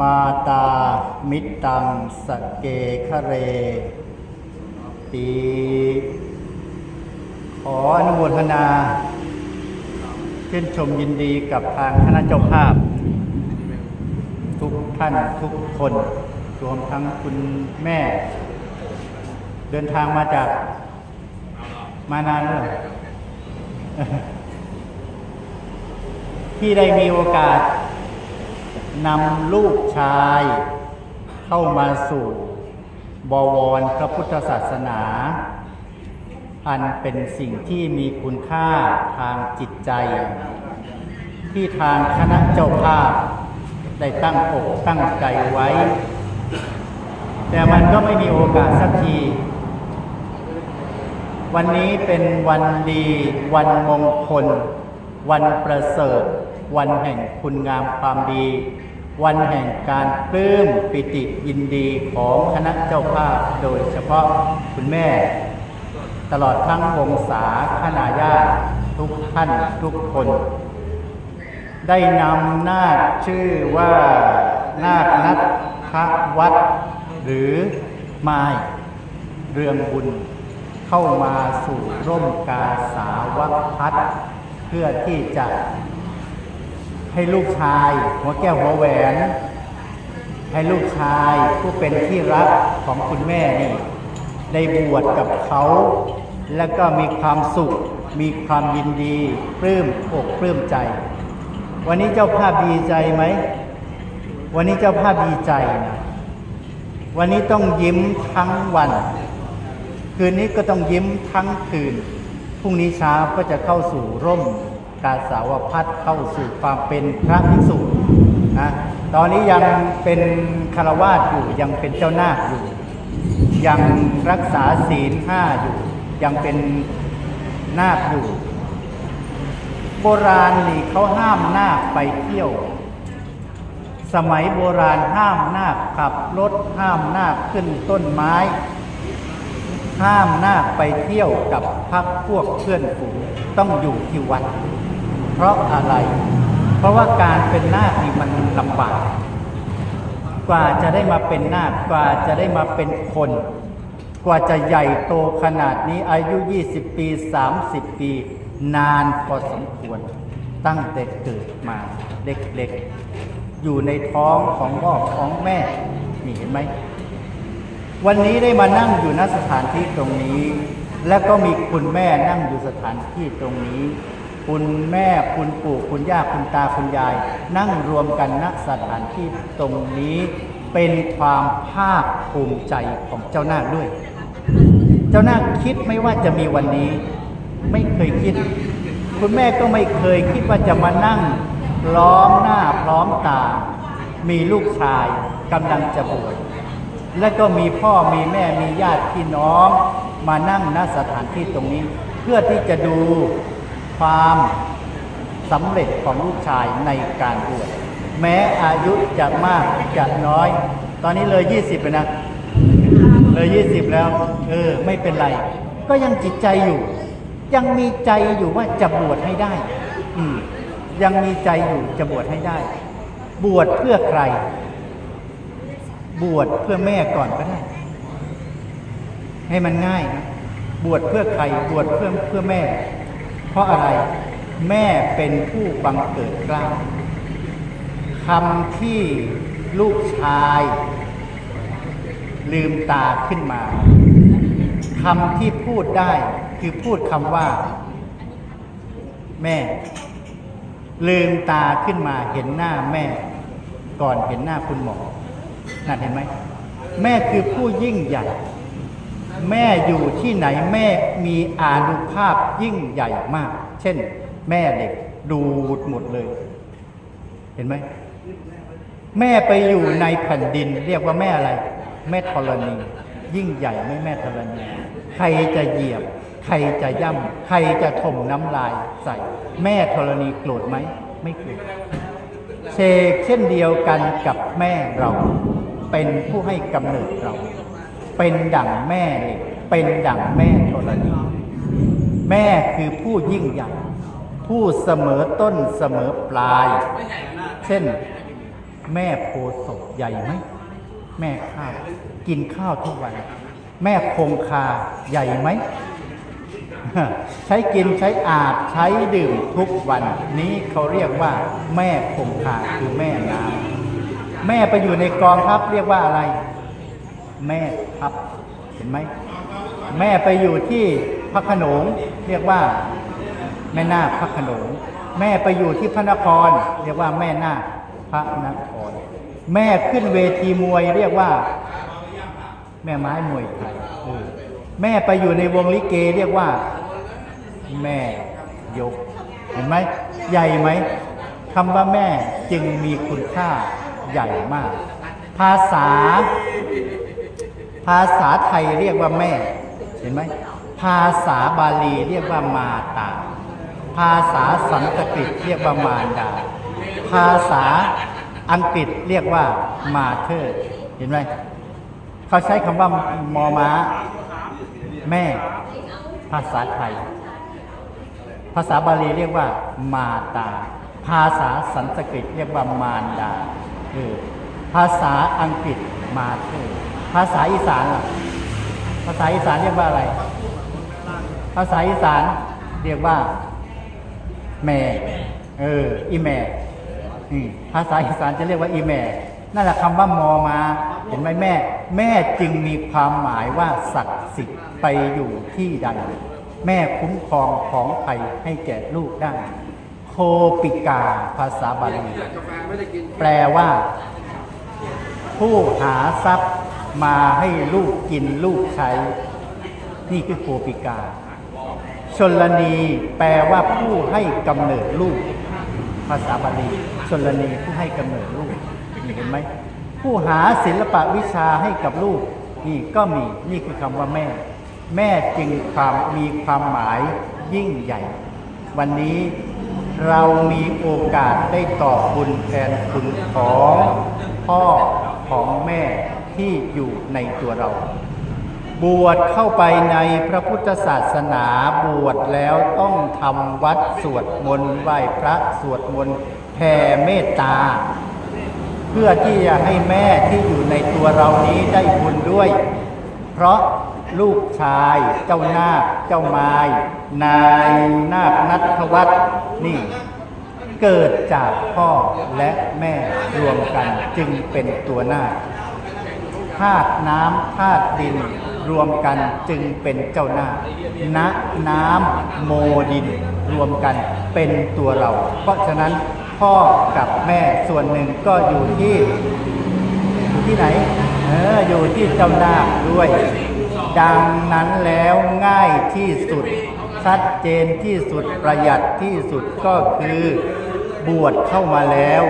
มาตามิตตังสเกคะเรตีขออนุโมทนาชื่นชมยินดีกับทางคณะเจ้าภาพ ทุกท่านทุกคนรวมทั้งคุณแม่ เดินทางมาจาก มานานแล้วที่ได้มีโอกาส นำลูกชาย เข้ามาสู่บวรพระพุทธศาสนา อันเป็นสิ่งที่มีคุณค่าทางจิตใจ ที่ทางคณะเจ้าภาพได้ตั้งอกตั้งใจไว้ แต่มันก็ไม่มีโอกาสสักที วันนี้เป็นวันดี วันมงคล วันประเสริฐ วันแห่งคุณงามความดี วันแห่งการปลื้มปิติยินดีของคณะเจ้าภาพโดยเฉพาะคุณแม่ ตลอดทั้งวงศาคณาญาติทุกท่านทุกคน ได้นำนาคชื่อว่านาคนัทวัด หรือไม้เรืองบุญเข้ามาสู่ร่มกาสาวพัดเพื่อที่จะ ให้ลูกชาย หัวแก้วหัวแหวน ให้ลูกชายผู้เป็นที่รักของคุณแม่นี่ได้บวชกับเขา แล้วก็มีความสุข มีความยินดีปลื้มอกปลื้มใจ วันนี้เจ้าภาพดีใจไหม วันนี้เจ้าภาพดีใจนะวันนี้ต้องยิ้มทั้งวัน คืนนี้ก็ต้องยิ้มทั้งคืน พรุ่งนี้เช้าก็จะเข้าสู่ร่ม กาสาวพัดเข้าสู่ความเป็นพระภิกษุนะตอนนี้ยังเป็นคารวาสอยู่ยังเป็นเจ้านาคอยู่ ยังรักษาศีลห้าอยู่ ยังเป็นนาคอยู่ โบราณนี่เขาห้ามนาคไปเที่ยว สมัยโบราณห้ามนาคขับรถห้ามนาคขึ้นต้นไม้ ห้ามนาคไปเที่ยวกับพักพวกเพื่อนฝูงต้องอยู่ที่วัด เพราะอะไร เพราะว่าการเป็นนาคนี่มันลำบาก กว่าจะได้มาเป็นนาคกว่าจะได้มาเป็นคน กว่าจะใหญ่โตขนาดนี้อายุ 20 ปี 30 ปี นานพอสมควร ตั้งแต่เกิดมาเล็กๆ อยู่ในท้องของพ่อของแม่ นี่เห็นไหม วันนี้ได้มานั่งอยู่ณสถานที่ตรงนี้ และก็มีคุณแม่นั่งอยู่สถานที่ตรงนี้ คุณแม่คุณปู่คุณย่าคุณตาคุณยาย นั่งรวมกันณสถานที่ตรงนี้เป็นความภาคภูมิใจของเจ้านาคด้วย เจ้านาคคิดไม่ว่าจะมีวันนี้ ไม่เคยคิด คุณแม่ก็ไม่เคยคิดว่าจะมานั่งล้อมหน้าพร้อมตา มีลูกชายกำลังจะบวชและก็มีพ่อมีแม่มีญาติพี่น้อง มานั่งณสถานที่ตรงนี้ เพื่อที่จะดู ความสำเร็จของลูกชายในการบวชแม้อายุจะมากจะน้อย ตอนนี้เลย 20ไปนะ เลย 20 แล้ว เออ ไม่เป็นไร ก็ยังจิตใจอยู่ ยังมีใจอยู่ว่าจะบวชให้ได้ อืมยังมีใจอยู่จะบวชให้ได้ บวชเพื่อใคร บวชเพื่อแม่ก่อนก็ได้ ให้มันง่ายนะบวชเพื่อใคร บวชเพื่อเพื่อแม่ ราะอะไรแม่เป็นผู้บังเกิดกล้าคำที่ลูกชาย ลืมตาขึ้นมาคำที่พูดได้คือพูดคำว่า แม่ ลืมตาขึ้นมาเห็นหน้าแม่ ก่อนเห็นหน้าคุณหมอนั่นเห็นไหม แม่คือผู้ยิ่งใหญ่ แม่อยู่ที่ไหนแม่มีอานุภาพยิ่งใหญ่มาก เช่น แม่เหล็กดูดหมดเลย เห็นไหม แม่ไปอยู่ในแผ่นดิน เรียกว่าแม่อะไร แม่ธรณี ยิ่งใหญ่ไม่แม่ธรณี ใครจะเหยียบ ใครจะย่ำใครจะถมน้ำลายใส่ แม่ธรณีโกรธไหม ไม่โกรธเชกเช่นเดียวกันกับแม่เรา เป็นผู้ให้กำเนิดเรา เป็นดั่งแม่เหล็กเป็นดั่งแม่ธรณีแม่คือผู้ยิ่งใหญ่ผู้เสมอต้นเสมอปลาย เช่น แม่โพศพใหญ่ไหมแม่ข้าวกินข้าวทุกวัน แม่คงคาใหญ่ไหม ใช้กินใช้อาบใช้ดื่มทุกวัน นี้เขาเรียกว่า แม่คงคาคือแม่น้ำแม่ไปอยู่ในกองทัพเรียกว่าอะไร แม่ทัพเห็นไหมแม่ไปอยู่ที่พระขนงเรียกว่าแม่นาคพระขนงแม่ไปอยู่ที่พระนคร เรียกว่าแม่นาคพระนคร แม่ขึ้นเวทีมวยเรียกว่า แม่ไม้มวยไทยแม่ไปอยู่ในวงลิเกเรียกว่า แม่ยก เห็นไหมใหญ่ไหมคำว่าแม่จึงมีคุณค่าใหญ่มาก ภาษา ภาษาไทยเรียกว่าแม่ เห็นไหม ภาษาบาลีเรียกว่ามาตา ภาษาสันสกฤตเรียกว่ามารดา ภาษาอังกฤษเรียกว่ามาเธอเห็นไหมเขาใช้คำว่ามอม้า แม่ ภาษาไทย ภาษาบาลีเรียกว่ามาตา ภาษาสันสกฤตเรียกว่ามารดาเออภาษาอังกฤษมาเธอ ภาษาอีสานล่ะภาษาอีสานเรียกว่าอะไร ภาษาอีสานเรียกว่าแม่ เออ อีแม่ภาษาอีสานจะเรียกว่าอีแม่ นั่นแหละคำว่ามอมา เห็นไหมแม่ แม่จึงมีความหมายว่าศักดิ์สิทธิ์ไปอยู่ที่ใด แม่คุ้มครองของภัยให้แก่ลูกได้ โคปิกาภาษาบาลีแปลว่า ผู้หาทรัพย์ มาให้ลูกกินลูกใช้ นี่คือโคปิกา ชนลนีแปลว่าผู้ให้กำเนิดลูก ภาษาบาลีชนลนีผู้ให้กำเนิดลูกเห็นไหมผู้หาศิลปะวิชาให้กับลูก นี่ก็มีนี่คือคำว่าแม่ แม่จึงความมีความหมายยิ่งใหญ่ วันนี้เรามีโอกาสได้ตอบบุญแทนคุณของพ่อของแม่ ที่อยู่ในตัวเรา บวชเข้าไปในพระพุทธศาสนาบวชแล้วต้องทำวัดสวดมนต์ไหว้พระสวดมนต์แผ่เมตตา เพื่อที่จะให้แม่ที่อยู่ในตัวเรานี้ได้บุญด้วย เพราะลูกชายเจ้านาคเจ้าไม้นายนาคนัทวัฒนี่เกิดจากพ่อและแม่รวมกันจึงเป็นตัวนาค ธาตุน้ำธาตุดิน รวมกันจึงเป็นเจ้าหน้าณน้ำโมดิน รวมกันเป็นตัวเรา เพราะฉะนั้นพ่อกับแม่ส่วนหนึ่งก็อยู่ที่อยู่ที่ไหน เอออยู่ที่เจ้าหน้าด้วย ดังนั้นแล้วง่ายที่สุด ชัดเจนที่สุดประหยัดที่สุดก็คือบวชเข้ามาแล้ว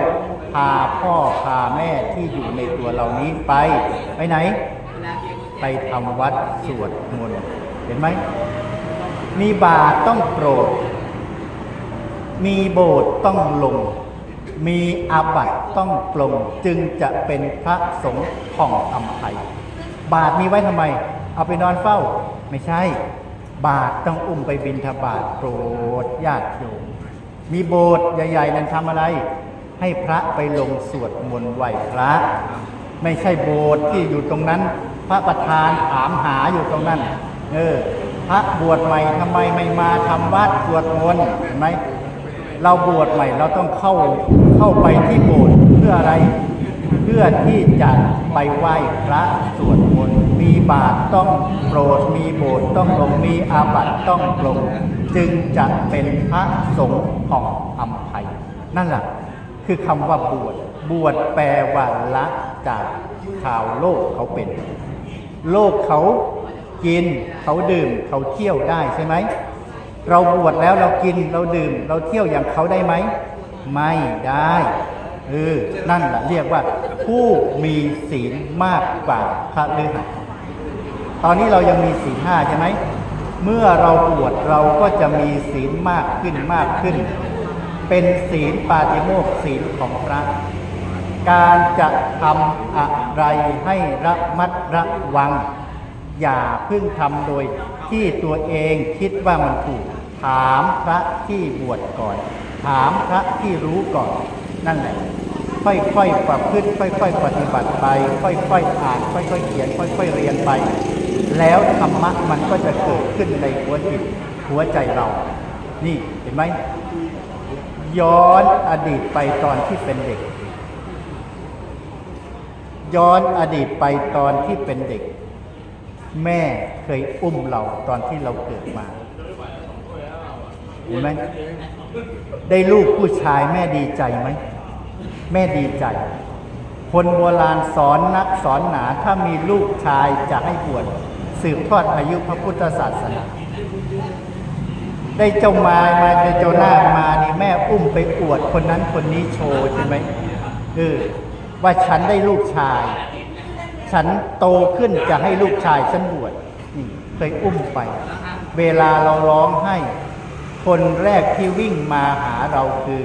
พาพ่อพาแม่ที่อยู่ในตัวเรานี้ไป ไปไหน ไปทำวัดสวดมนต์เห็นไหม มีบาตรต้องโปรด มีโบสถ์ต้องลง มีอาบัตต้องปลง จึงจะเป็นพระสงฆ์ของอำไพบาทมีไว้ทำไม เอาไปนอนเฝ้า ไม่ใช่ บาทต้องอุ้มไปบินทบาทโปรดญาติโยมมีโบสถ์ใหญ่ ๆ นั้นทำอะไร ให้พระไปลงสวดมนต์ไหวพระ ไม่ใช่โบสถ์ที่อยู่ตรงนั้น พระประธานถามหาอยู่ตรงนั้น เออ พระบวชใหม่ทำไมไม่มาทำวัดสวดมนต์เห็นไหมเราบวชใหม่เราต้องเข้าเข้าไปที่โบสถ์เพื่ออะไร เพื่อที่จะไปไหว้พระสวดมนต์มีบาตรต้องโปรดมีโบสถ์ต้องลงมีอาบัติต้องลงจึงจะเป็นพระสงฆ์ของอำไพนั่นแหละ คือคำว่าบวช บวชแปลว่าละจากชาวโลกเขาเป็น โลกเขากินเขาดื่มเขาเที่ยวได้ใช่ไหม เราบวชแล้วเรากินเราดื่ม เราเที่ยวอย่างเขาได้ไหม ไม่ได้เออนั่นแหละเรียกว่า ผู้มีศีลมากกว่าพระฤหัสตอนนี้เรายังมีศีลห้าใช่ไหม เมื่อเราบวชเราก็จะมีศีลมากขึ้นมากขึ้น เป็นศีลปาติโมกข์ศีลของพระ การจะทำอะไรให้ระมัดระวัง อย่าเพึ่งทำโดยที่ตัวเองคิดว่ามันถูก ถามพระที่บวชก่อน ถามพระที่รู้ก่อน นั่นแหละ ค่อยๆประพฤติค่อย ๆ ปฏิบัติไป ค่อยๆอ่านค่อยๆเขียน ค่อยๆเรียนไป แล้วธรรมะมันก็จะเกิดขึ้นในหัวจิตหัวใจเรา นี่เห็นไหม ย้อนอดีตไปตอนที่เป็นเด็ก ย้อนอดีตไปตอนที่เป็นเด็ก แม่เคยอุ้มเราตอนที่เราเกิดมาเห็นไหมได้ลูกผู้ชายแม่ดีใจไหม แม่ดีใจ คนโบราณสอนนักสอนหนาถ้ามีลูกชายจะให้บวชสืบทอดอายุพระพุทธศาสนา ได้เจ้ามามาได้เจ้าหน้ามานี่แม่อุ้มไปอวดคนนั้นคนนี้โชว์ใช่ไหมเออว่าฉันได้ลูกชาย ฉันโตขึ้นจะให้ลูกชายฉันบวชนี่เคยอุ้มไป เวลาเราร้องให้ คนแรกที่วิ่งมาหาเราคือ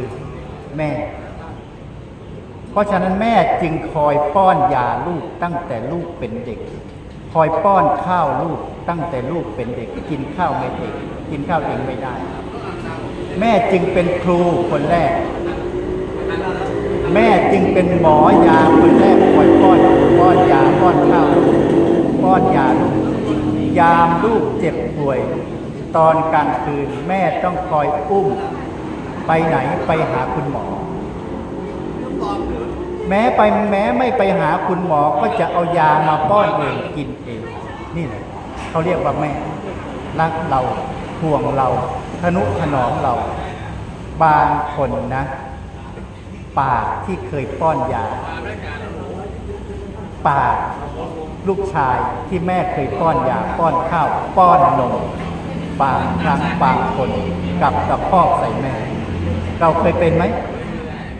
แม่ เพราะฉะนั้นแม่จึงคอยป้อนยาลูกตั้งแต่ลูกเป็นเด็ก คอยป้อนข้าวลูก ตั้งแต่ลูกเป็นเด็กกินข้าวไม่เด็กกินข้าวเองไม่ได้ แม่จึงเป็นครูคนแรก แม่จึงเป็นหมอยาคนแรกคอยป้อนป้อนยาป้อนข้าวป้อนยาลูกยามลูกเจ็บป่วย ตอนกลางคืนแม่ต้องคอยอุ้ม ไปไหนไปหาคุณหมอ แม้ไปแม้ไม่ไปหาคุณหมอก็จะเอายามาป้อนเองกินเองนี่แหละ เขาเรียกว่าแม่ รักเราห่วงเราทนุถนอมเรา บางคนนะ ปากที่เคยป้อนยา ปากลูกชายที่แม่เคยป้อนยาป้อนข้าว ป้อนนมบางครั้งบางคนกับกับพ่อใส่แม่ เราเคยเป็นไหม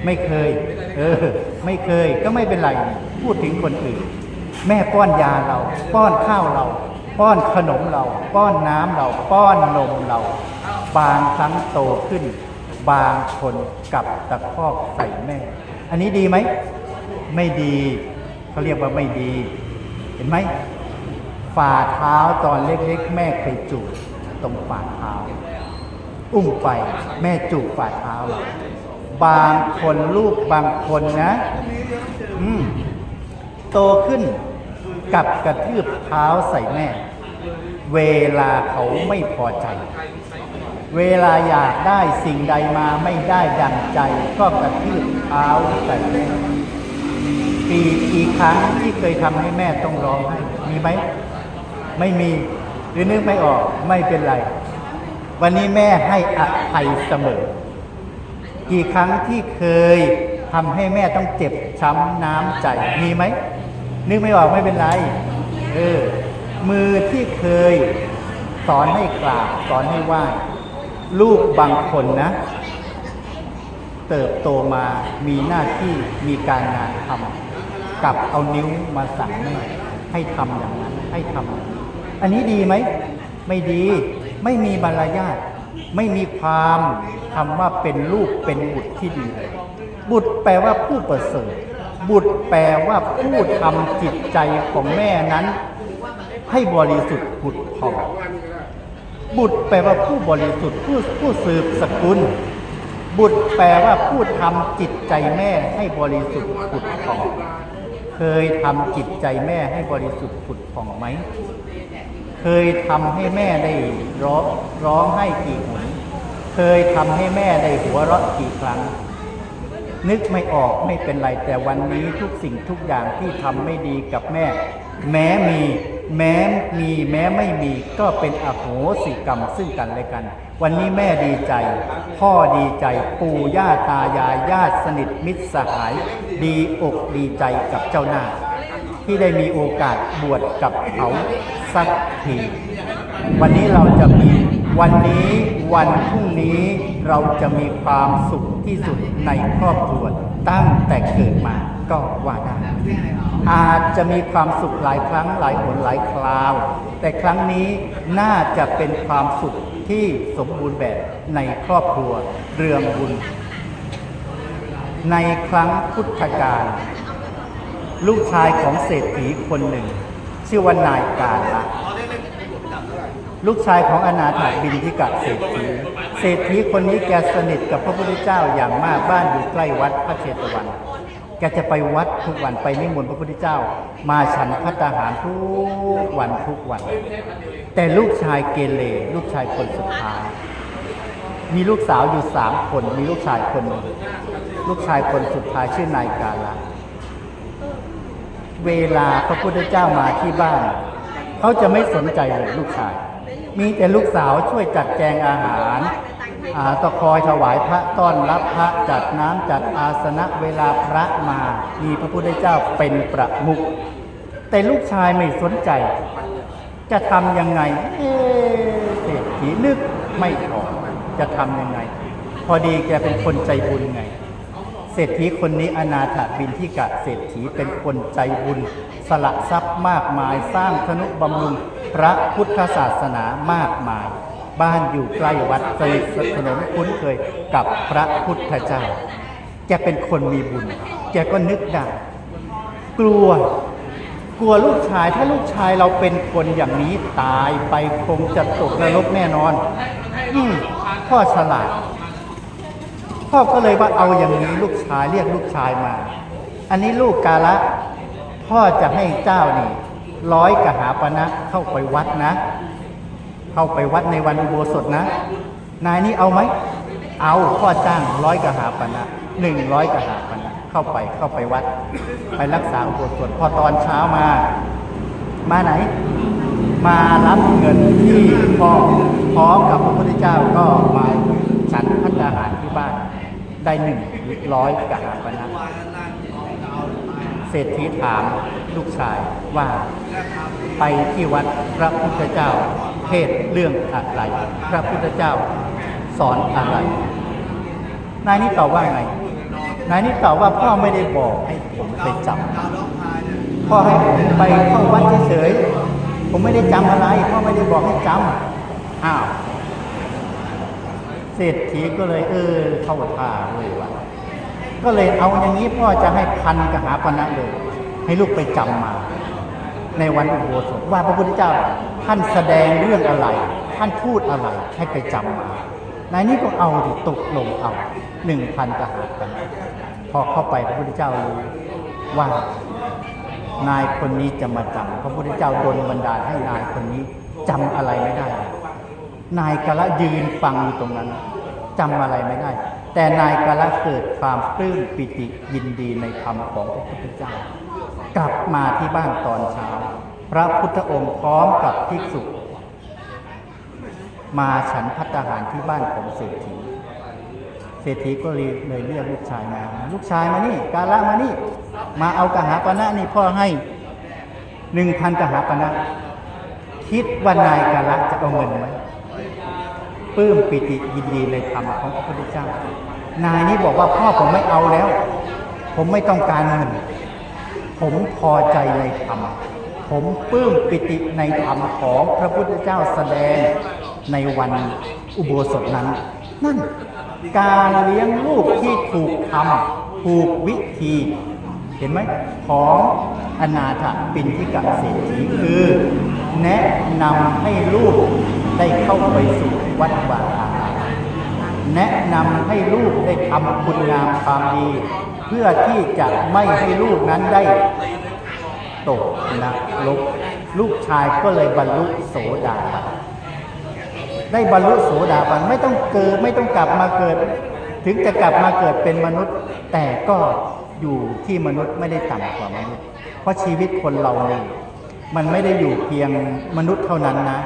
ไม่เคย เออ ไม่เคยก็ไม่เป็นไร พูดถึงคนอื่น แม่ป้อนยาเรา ป้อนข้าวเรา ป้อนขนมเรา ป้อนน้ำเรา ป้อนนมเรา บางครั้งโตขึ้น บางคนกับตะคอกใส่แม่ อันนี้ดีไหม ไม่ดีเขาเรียกว่าไม่ดี เห็นไหมฝ่าเท้าตอนเล็กๆ แม่เคยจูบตรงฝ่าเท้า อุ้มไปแม่จูบฝ่าเท้าเราบางคนลูกบางคนนะ อืมโตขึ้น กับกระทืบเท้าใส่แม่ เวลาเขาไม่พอใจ เวลาอยากได้สิ่งใดมาไม่ได้ดังใจ ก็กระทืบเท้าใส่แม่กี่กี่ครั้งที่เคยทำให้แม่ต้องร้องไห้มีไหมไม่มีหรือนึกไม่ออกไม่เป็นไร วันนี้แม่ให้อภัยเสมอ กี่ครั้งที่เคยทำให้แม่ต้องเจ็บช้ำน้ำใจมีไหม นึกไม่ออกไม่เป็นไร เออ มือที่เคยสอนให้กราบสอนให้ไหว้ลูกบางคนนะ เติบโตมามีหน้าที่มีการงานทำกลับเอานิ้วมาสั่งแม่ให้ทำอย่างนั้น ให้ทำอย่างนี้อันนี้ดีไหม ไม่ดีไม่มีมารยาทไม่มีความคำว่าเป็นลูกเป็นบุตรที่ดี บุตรแปลว่าผู้ประเสริฐ บุตรแปลว่าผู้ทำจิตใจของแม่นั้น ให้บริสุทธิ์ผุดผ่องบุตรแปลว่าผู้บริสุทธิ์ผู้ผู้สืบสกุล บุตรแปลว่าผู้ทำจิตใจแม่ให้บริสุทธิ์ผุดผ่อง เคยทำจิตใจแม่ให้บริสุทธิ์ผุดผ่องไหม เคยทำให้แม่ได้ร้องร้องให้กี่หนเคยทำให้แม่ได้หัวเราะกี่ครั้ง นึกไม่ออกไม่เป็นไรแต่วันนี้ทุกสิ่งทุกอย่างที่ทำไม่ดีกับแม่ แม้มีแม้มีแม้ไม่มีก็เป็นอโหสิกรรมซึ่งกันและกัน วันนี้แม่ดีใจ พ่อดีใจ ปู่ย่าตายายญาติสนิทมิตรสหาย ดีอกดีใจกับเจ้าหน้า ที่ได้มีโอกาสบวชกับเขาสักทีวันนี้เราจะมี วันนี้วันพรุ่งนี้เราจะมีความสุขที่สุดในครอบครัวตั้งแต่เกิดมาก็ว่าได้อาจจะมีความสุขหลายครั้งหลายหนหลายคราว แต่ครั้งนี้น่าจะเป็นความสุขที่สมบูรณ์แบบในครอบครัวเรืองบุญ ในครั้งพุทธกาลลูกชายของเศรษฐีคนหนึ่ง ชื่อว่านายกาละ ลูกชายของอนาถาบินทิกะเศรษฐี เศรษฐีคนนี้แกสนิทกับพระพุทธเจ้าอย่างมากบ้านอยู่ใกล้วัดพระเชตวัน แกจะไปวัดทุกวันไปนิมนต์พระพุทธเจ้า มาฉันพัตตาหารทุกวันทุกวัน แต่ลูกชายเกเรลูกชายคนสุดท้าย มีลูกสาวอยู่สามคน มีลูกชายคนหนึ่งลูกชายคนสุดท้ายชื่อนายกาละเวลาพระพุทธเจ้ามาที่บ้าน เขาจะไม่สนใจเลยลูกชาย มีแต่ลูกสาวช่วยจัดแจงอาหารอ่าตะคอยถวายพระต้อนรับพระจัดน้ำจัดอาสนะเวลาพระมา มีพระพุทธเจ้าเป็นประมุขแต่ลูกชายไม่สนใจ จะทำยังไง เอเศรษฐีนึกไม่ออกจะทำยังไง พอดีแกเป็นคนใจบุญไง เศรษฐีคนนี้อนาถบินทิกะเศรษฐีเป็นคนใจบุญ สละทรัพย์มากมายสร้างธนุบำรุง พระพุทธศาสนามากมาย บ้านอยู่ใกล้วัดสนิทสนมคุ้นเคยกับพระพุทธเจ้า แกเป็นคนมีบุญ แกก็นึกได้กลัว กลัวลูกชายถ้าลูกชายเราเป็นคนอย่างนี้ตายไปคงจะตกนรกแน่นอนอืมพ่อฉลาดพ่อก็เลยว่าเอาอย่างนี้ลูกชายเรียกลูกชายมา อันนี้ลูกกาละ พ่อจะให้เจ้านี่ ร้อยกหาปณะเข้าไปวัดนะ เข้าไปวัดในวันอุโบสถนะ นายนี่เอาไหม เอาพ่อจ้างร้อยกหาปณะหนึ่งร้อยกหาปณะเข้าไปเข้าไปวัด ไปรักษาอุโบสถพอตอนเช้ามา มาไหน มารับเงินที่พ่อพร้อมกับพระพุทธเจ้าก็มาฉันพัฒนาหารที่บ้านได้หนึ่งร้อยกหาปณะเศรษฐีถาม ลูกชายว่าไปที่วัดพระพุทธเจ้า เทศเรื่องอะไร พระพุทธเจ้าสอนอะไร นายนี่ตอบว่าไง นายนี่ตอบว่าพ่อไม่ได้บอกให้ผมไปจำพ่อให้ผมไปเข้าวัดเฉยๆผมไม่ได้จำอะไร พ่อไม่ได้บอกให้จำอ้าวเศรษฐีก็เลยเออเข้าท่าเลยว่ะก็เลยเอาอย่างนี้พ่อจะให้พันกหาปณะเลย ให้ลูกไปจำมา ในวันอุโบสถว่าพระพุทธเจ้าท่านแสดงเรื่องอะไร ท่านพูดอะไรให้ไปจำมานายนี้ก็เอาดิตกลงเอาหนึ่งพันกหาปณะพอเข้าไปพระพุทธเจ้ารู้ว่านายคนนี้จะมาจำพระพุทธเจ้าโดนบันดาลให้นายคนนี้จำอะไรไม่ได้ นายกะละยืนฟังอยู่ตรงนั้นจำอะไรไม่ได้ แต่นายกะละเกิดความปลื้มปิติยินดีในธรรมของพระพุทธเจ้า กลับมาที่บ้านตอนเช้า พระพุทธองค์พร้อมกับภิกษุ มาฉันพัตหารที่บ้านของเศรษฐี เศรษฐีก็เลยเลยเรียกลูกชายมา ลูกชายมานี่ กาละมานี่ มาเอากหาปณะนี่พ่อให้หนึ่งพันกหาปณะคิดว่านายกาละจะเอาเงินไหมปลื้มปิติยินดีในธรรมของพระพุทธเจ้า นายนี่บอกว่าพ่อผมไม่เอาแล้ว ผมไม่ต้องการเงิน ผมพอใจในธรรม ผมปลื้มปิติในธรรมของพระพุทธเจ้าแสดงในวันอุโบสถนั้น นั่นการเลี้ยงลูกที่ถูกทำถูกวิธี เห็นไหมของอนาถปินทิกะเศรษฐีคือ แนะนำให้ลูกได้เข้าไปสู่วัดวาอารามแนะนำให้ลูกได้ทำคุณงามความดี พื่อที่จะไม่ให้ลูกนั้นได้ตกนรกลูกชายก็เลยบรรลุโสดาบันได้บรรลุโสดาบันไม่ต้องเกิดไม่ต้องกลับมาเกิด ถึงจะกลับมาเกิดเป็นมนุษย์ แต่ก็อยู่ที่มนุษย์ไม่ได้ต่ำกว่ามนุษย์ เพราะชีวิตคนเราเนี่ยมันไม่ได้อยู่เพียงมนุษย์เท่านั้นนะ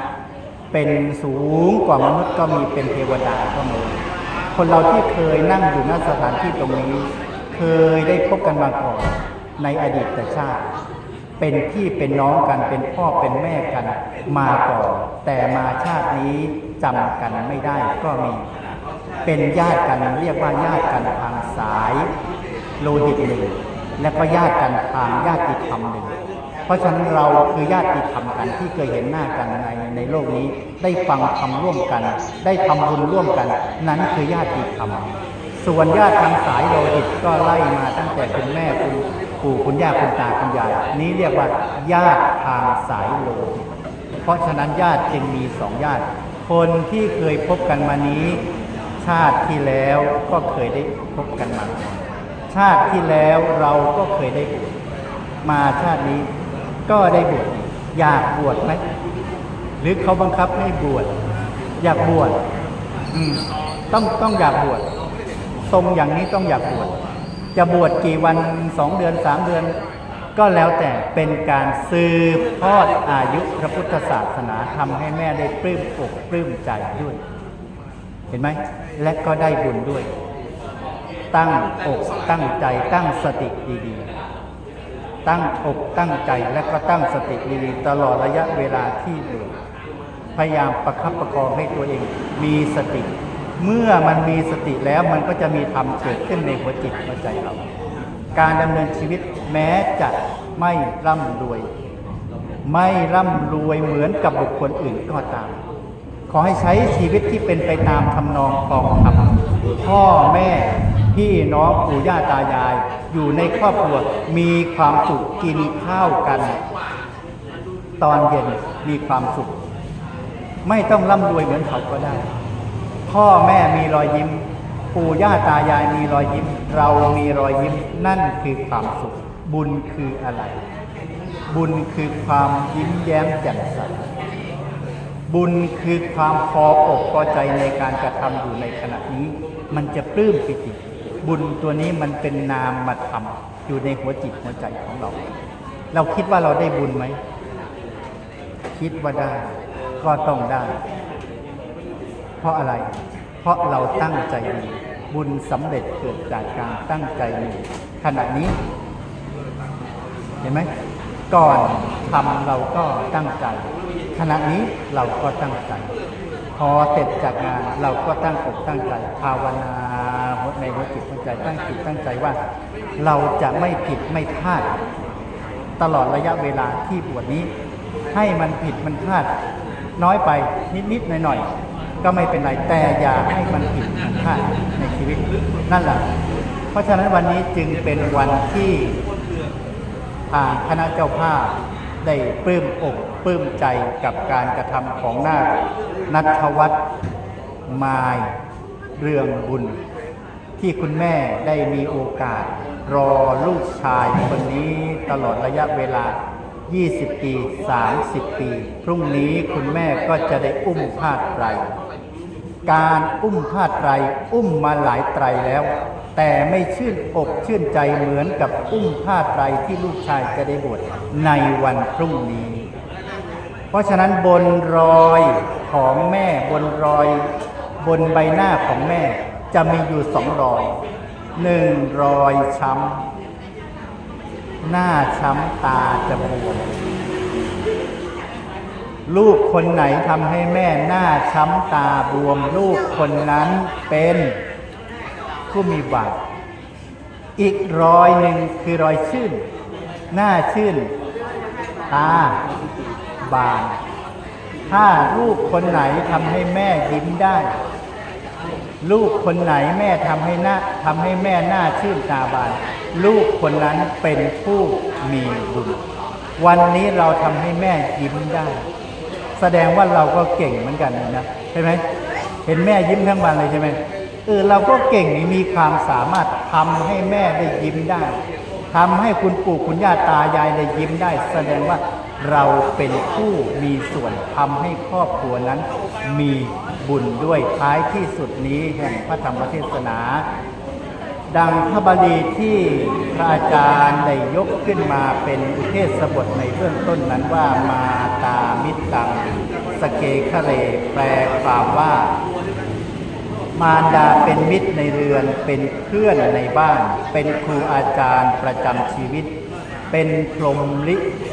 เป็นสูงกว่ามนุษย์ก็มีเป็นเทวดาก็มีคนเราที่เคยนั่งอยู่ณสถานที่ตรงนี้ เคยได้พบกันมาก่อนในอดีตชาติ เป็นพี่เป็นน้องกันเป็นพ่อเป็นแม่กันมาก่อนแต่มาชาตินี้จำกันไม่ได้ก็มี เป็นญาติกันเรียกว่าญาติกันทางสายโลหิตหนึ่งและก็ญาติกันทางญาติธรรมหนึ่งเพราะฉะนั้นเราคือญาติธรรมกันที่เคยเห็นหน้ากันในในโลกนี้ได้ฟังธรรมร่วมกัน ได้ทำบุญร่วมกัน นั้นคือญาติธรรม ส่วนญาติทางสายโลหิตก็ไล่มาตั้งแต่คุณแม่คุณปู่คุณย่าคุณตาคุณยายนี้เรียกว่าญาติทางสายโลหิต เพราะฉะนั้นญาติจึงมีสองญาติ คนที่เคยพบกันมานี้ ชาติที่แล้วก็เคยได้พบกันมา ชาติที่แล้วเราก็เคยได้บวชมาชาตินี้ก็ได้บวชอยากบวชไหมหรือเขาบังคับให้บวชอยากบวชต้องต้องอยากบวช ทรงอย่างนี้ต้องอยากบวชจะบวชกี่วันสองเดือนสามเดือน ก็แล้วแต่เป็นการสืบทอดอายุพระพุทธศาสนาทำให้แม่ได้ปลื้มอกปลื้มใจด้วย เห็นไหมและก็ได้บุญด้วย ตั้งอกตั้งใจตั้งสติดีๆ ตั้งอกตั้งใจและก็ตั้งสติดีๆตลอดระยะเวลาที่เหลือพยายามประคับประคองให้ตัวเองมีสติ เมื่อมันมีสติแล้วมันก็จะมีธรรมเกิดขึ้นในหัวจิตหัวใจเรา การดำเนินชีวิตแม้จะไม่ร่ำรวย ไม่ร่ำรวยเหมือนกับบุคคลอื่นก็ตาม ขอให้ใช้ชีวิตที่เป็นไปตามทำนองคลองธรรมพ่อแม่พี่น้องปู่ย่าตายาย อยู่ในครอบครัวมีความสุขกินข้าวกัน ตอนเย็นมีความสุข ไม่ต้องร่ำรวยเหมือนเขาก็ได้ พ่อแม่มีรอยยิ้ม ปู่ย่าตายายมีรอยยิ้ม เรามีรอยยิ้มนั่นคือความสุข บุญคืออะไร บุญคือความยิ้มแย้มแจ่มใสบุญคือความพออกพอใจในการกระทำอยู่ในขณะนี้ มันจะปลื้มปิติ บุญตัวนี้มันเป็นนามมาทำอยู่ในหัวจิตหัวใจของเรา เราคิดว่าเราได้บุญไหม คิดว่าได้ ก็ต้องได้ เพราะอะไร เพราะเราตั้งใจดี บุญสำเร็จเกิดจากการตั้งใจดีขณะนี้ เห็นไหมก่อนทำเราก็ตั้งใจ ขณะนี้เราก็ตั้งใจ พอเสร็จจากงานเราก็ตั้งอกตั้งใจ ภาวนาในหัวจิตหัวใจตั้งจิตตั้งใจว่า เราจะไม่ผิดไม่พลาด ตลอดระยะเวลาที่บวชนี้ ให้มันผิดมันพลาด น้อยไปนิดๆหน่อยๆ ก็ไม่เป็นไรแต่อย่าให้มันผิดพลาดในชีวิตนั่นแหละเพราะฉะนั้นวันนี้จึงเป็นวันที่ทางคณะเจ้าภาพได้ปลื้มอกปลื้มใจกับการกระทำของนาคนัทวัฒน์มายเรืองบุญ ที่คุณแม่ได้มีโอกาส รอลูกชายคนนี้ตลอดระยะเวลา 20 ปี 30 ปี พรุ่งนี้คุณแม่ก็จะได้อุ้มพาดไตร การอุ้มผ้าไตรอุ้มมาหลายไตรแล้ว แต่ไม่ชื่นอกชื่นใจเหมือนกับอุ้มผ้าไตรที่ลูกชายจะได้บวชในวันพรุ่งนี้ เพราะฉะนั้นบนรอยของแม่บนรอย บนใบหน้าของแม่จะมีอยู่สองรอยหนึ่งรอยช้ำหน้าช้ำตาจะบวม ลูกคนไหนทำให้แม่หน้าช้ำตาบวมลูกคนนั้นเป็นผู้มีบาปอีกรอยหนึ่งคือรอยชื่น หน้าชื่น ตา บาน ถ้าลูกคนไหนทำให้แม่ยิ้มได้ ลูกคนไหนแม่ทำให้หน้าทำให้แม่หน้าชื่นตาบาน ลูกคนนั้นเป็นผู้มีบุญวันนี้เราทำให้แม่ยิ้มได้ แสดงว่าเราก็เก่งเหมือนกันนะใช่ไหมเห็นแม่ยิ้มทั้งวันเลยใช่ไหมเออเราก็เก่งมีความสามารถทำให้แม่ได้ยิ้มได้ทำให้คุณปู่คุณย่าตายายได้ยิ้มได้ แสดงว่าเราเป็นผู้มีส่วนทำให้ครอบครัวนั้นมีบุญด้วยท้ายที่สุดนี้แห่งพระธรรมเทศนา ดังพระบาลีที่พระอาจารย์ได้ยกขึ้นมาเป็นอุเทศบทในเบื้องต้นนั้นว่ามาตามิตตัง สเกคะเร แปลความว่า มารดาเป็นมิตรในเรือน เป็นเพื่อนในบ้าน เป็นครูอาจารย์ประจำชีวิต เป็นพรหมลิ